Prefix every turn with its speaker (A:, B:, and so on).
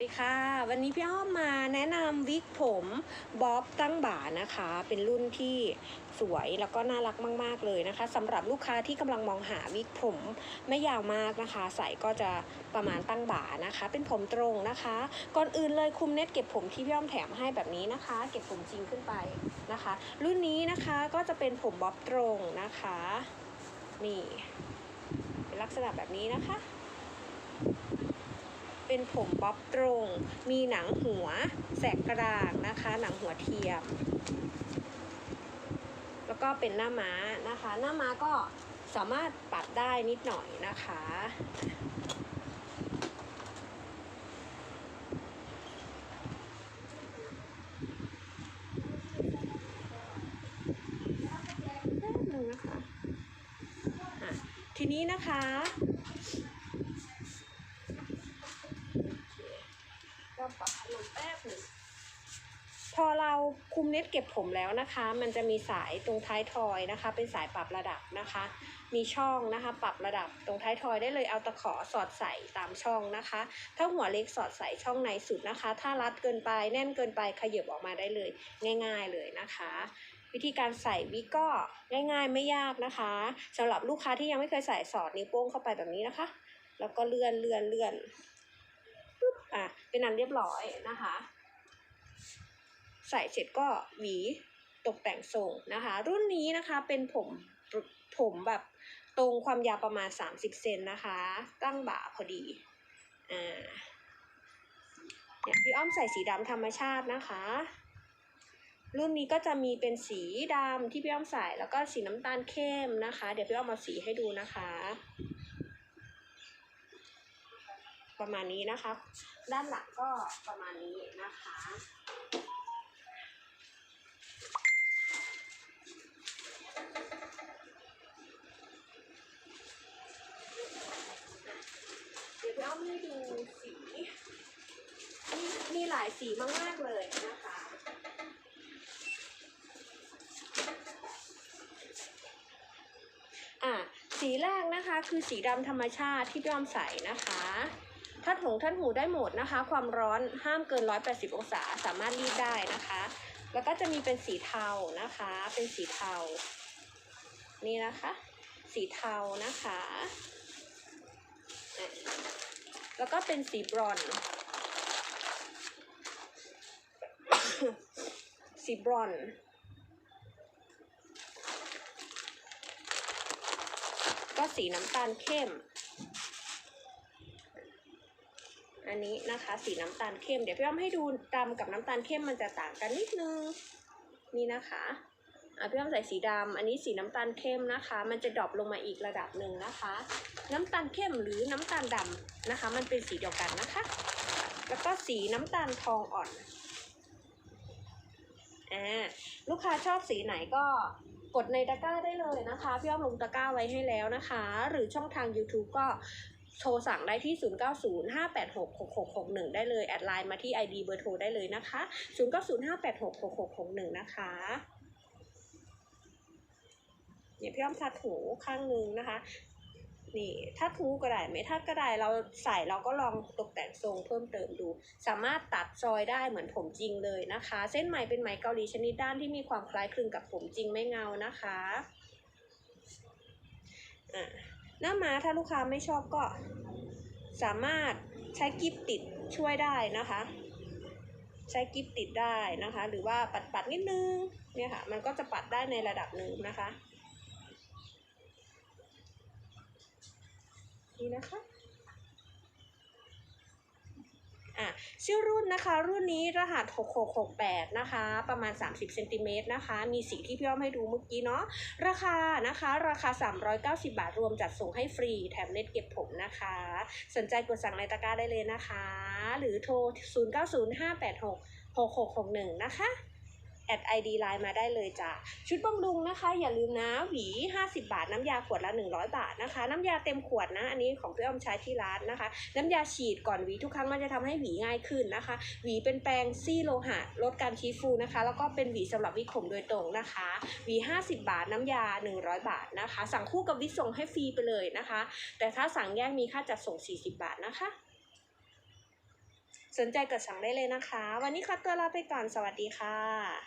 A: สวัสดีค่ะ วันนี้พี่อ้อมมาแนะนำวิกผมบ๊อบตั้งบ่านะคะ เป็นรุ่นที่สวยแล้วก็น่ารักมาก ๆ เลยนะคะสำหรับลูกค้าที่กำลังมองหาวิกผมไม่ยาวมากนะคะ ใส่ก็จะประมาณตั้งบ่านะคะ เป็นผมตรงนะคะ ก่อนอื่นเลยคุมเน็ตเก็บผมที่พี่อ้อมแถมให้แบบนี้นะคะ เก็บผมจริงขึ้นไปนะคะ รุ่นนี้นะคะก็จะเป็นผมบ๊อบตรงนะคะ นี่เป็นลักษณะแบบนี้นะคะ เป็นผมบ๊อบตรง มีหนังหัวแสกกระดางนะคะ หนังหัวเทียม แล้วก็เป็นหน้าม้านะคะ หน้าม้าก็สามารถปัดได้นิดหน่อยนะคะแป๊บนึงนะคะทีนี้นะคะ ก็ปรับพัดลมแป๊บหนึ่งพ อเราคุมเน็ตเก็บผมแล้วนะคะ มันจะมีสายตรงท้ายทอยนะคะ เป็นสายปรับระดับนะคะ มีช่องนะคะ ปรับระดับตรงท้ายทอยได้เลยเอาตะขอสอดใส่ตามช่องนะคะ ถ้าหัวเล็กสอดใส่ช่องในสุดนะคะ ถ้ารัดเกินไปแน่นเกินไปขยับออกมาได้เลยง่าย ๆเลยนะคะวิธีการใส่วิกก็ง่ายๆไม่ยากนะคะสำหรับลูกค้าที่ยังไม่เคยใส่สอดนิ้วโป้งเข้าไปแบบนี้นะคะ แล้วก็เลื่อนเลื่อนเลื่อนปุ๊บอะเป็นอันเรียบร้อยนะคะ ใส่เสร็จก็หวีตกแต่งทรงนะคะ รุ่นนี้นะคะเป็นผมผมแบบตรงความยาวประมาณ 30 เซนนะคะ ตั้งบ่าพอดีอ่าเนี่ยพี่อ้อมใส่สีดำธรรมชาตินะคะ รุ่นนี้ก็จะมีเป็นสีดำที่พี่อ้อมใส่แล้วก็สีน้ำตาลเข้มนะคะ เดี๋ยวพี่อ้อมเอาสีให้ดูนะคะ ประมาณนี้นะคะ ด้านหลังก็ประมาณนี้นะคะ ย่อมให้ดูสีมีมีหลายสีมาก ๆ เลยนะคะ อะสีแรกนะคะคือสีดำธรรมชาติที่พี่อ้อมใส่นะคะทัดหงทัดหูได้หมดนะคะ ความร้อนห้ามเกิน 180 องศาสามารถรีดได้นะคะ แล้วก็จะมีเป็นสีเทานะคะ เป็นสีเทา นี่นะคะ สีเทานะคะ แล้วก็เป็นสีบรอนสีบรอนก็สีน้ำตาลเข้ม อันนี้นะคะสีน้ำตาลเข้ม เดี๋ยวพี่อ้อมให้ดูดำกับน้ำตาลเข้มมันจะต่างกันนิดนึง นี่นะคะ อะพี่อ้อมใส่สีดำอันนี้สีน้ำตาลเข้มนะคะ มันจะดรอปลงมาอีกระดับหนึ่งนะคะ น้ำตาลเข้มหรือน้ำตาลดำนะคะ มันเป็นสีเดียวกันนะคะ แล้วก็สีน้ำตาลทองอ่อนอ่าลูกค้าชอบสีไหนก็กดในตะกร้าได้เลยนะคะ พี่อ้อมลงตะกร้าไว้ให้แล้วนะคะ หรือช่องทาง YouTube ก็โทรสั่งได้ที่ 0905866661 ได้เลย แอดไลน์มาที่ ID เบอร์โทรได้เลยนะคะ 0905866661 นะคะ นี่ยพี่อ้อมทัดหูข้างนึงนะคะ นี่ถ้าทูก็ได้ไม่ทัดก็ได้เราใส่เราก็ลองตกแต่งทรงเพิ่มเติมดู สามารถตัดซอยได้เหมือนผมจริงเลยนะคะ เส้นไหมเป็นไหมเกาหลีชนิดด้านที่มีความคล้ายคลึงกับผมจริงไม่เงานะคะอะหน้าม้าถ้าลูกค้าไม่ชอบก็สามารถใช้กิฟติดช่วยได้นะคะ ใช้กิฟติดได้นะคะ หรือว่าปัดปัดๆนิดนึงเนี่ยค่ะ มันก็จะปัดได้ในระดับหนึ่งนะคะ นี่นะคะอะชื่อรุ่นนะคะ รุ่นนี้รหัส 6668 นะคะ ประมาณ 30เซนติเมตรนะคะ มีสีที่พี่อ้อมให้ดูเมื่อกี้เนาะ ราคานะคะ ราคา 390 บาทรวมจัดส่งให้ฟรี แถมเน็ตเก็บผมนะคะ สนใจกดสั่งในตะกร้าได้เลยนะคะ หรือโทร 0905866661 นะคะ แอด ID ไลน์มาได้เลยจ้ะ ชุดบำรุงนะคะ อย่าลืมนะ หวี 50 บาท น้ำยาขวดละ 100 บาทนะคะ น้ำยาเต็มขวดนะ อันนี้ของพี่อ้อมใช้ที่ร้านนะคะ น้ำยาฉีดก่อนหวีทุกครั้งมันจะทำให้หวีง่ายขึ้นนะคะ หวีเป็นแปรงซี่โลหะ ลดการชี้ฟูนะคะ แล้วก็เป็นหวีสำหรับวิกผมโดยตรงนะคะ หวี 50 บาท น้ำยา 100 บาทนะคะ สั่งคู่กับวิส่งให้ฟรีไปเลยนะคะ แต่ถ้าสั่งแยกมีค่าจัดส่ง 40 บาทนะคะ สนใจกดสั่งได้เลยนะคะ วันนี้ขอตัวลาไปก่อน สวัสดีค่ะ